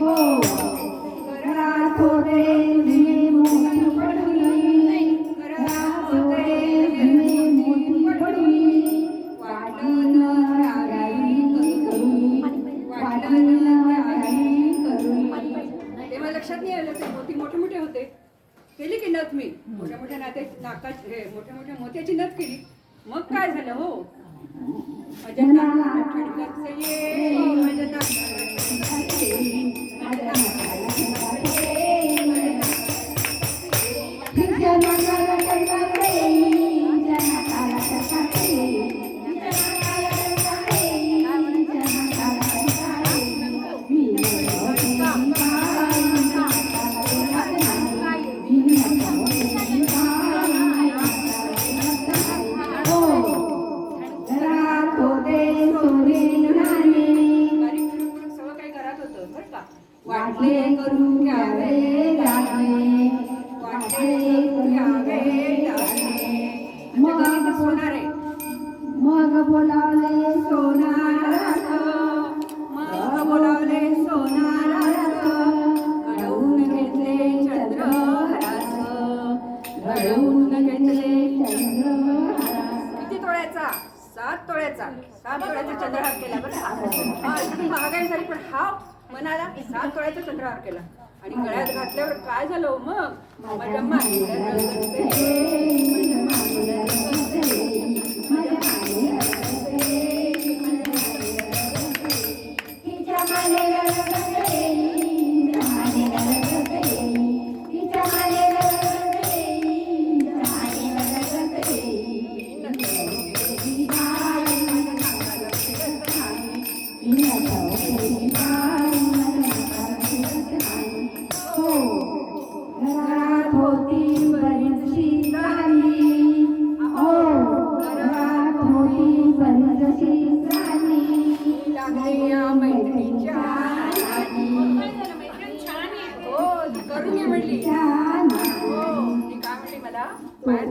हो घरात होते जुने तेव्हा लक्षात नाही आलं ते. मोती मोठे मोठे होते. केली की नथ मी. मोठ्या मोठ्या नाते नाकात हे मोठ्या मोठ्या मोत्याची नथ केली. मग काय झालं हो? माझ्या ये, नाकाला करून घ्यावे लागले. करून घ्यावे लागले. मग सोनार. मग बोलावले सोनारात मग बोलावले सोनारास घडवून घेतले चंद्रहारास घडवून घेतले चंद्रहारास. किती तोळ्याचा? सात तोळ्याचा. सात तोळ्याचा चंद्रहार केला बरं महागाई झाली पण हा मनाला सात तोळ्याचा तक्रार केला. आणि गळ्यात घातल्यावर काय झालं हो मग? माझ्या माझ्या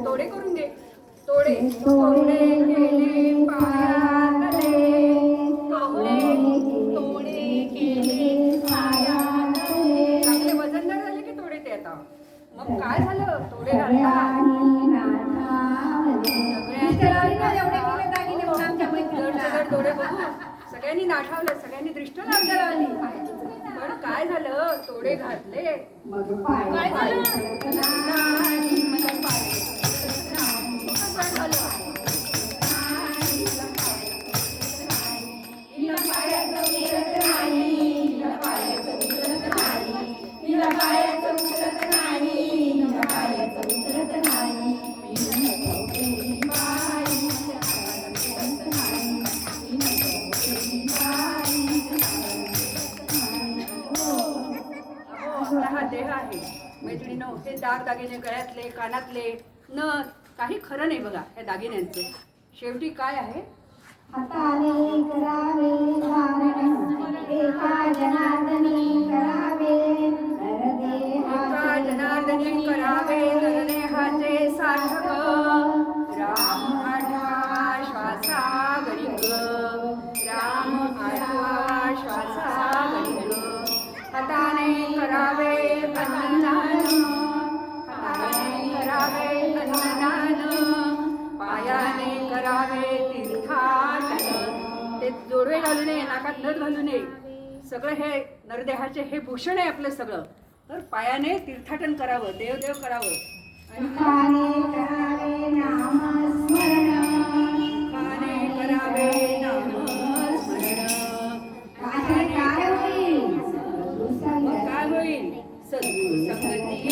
तोडे करून दे तोडे तोडे केले पायातले तोडे तोडे केले पायातले. चांगले वजनदार झाले की तोडे ते आता मग काय झालं तोडे घालता सगळ्यांनी तोडे बघू. सगळ्यांनी नाठावलं सगळ्यांनी दृष्ट लागली पण काय झालं? तोडे घातले. हा देह आहे. मैत्रिणीनं हे दाग दागिने गळ्यातले कानातले न काही खरं नाही बघा ह्या दागिन्यांचं. शेवटी काय आहे? आता ते जोडवे घालू नये नाकात नथ घालू नये. सगळं हे नरदेहाचे हे भूषण आहे आपलं सगळं. तर पायाने तीर्थाटन करावं देवदेव करावं. काय होईल? मग काय होईल? सद्गुरु संगती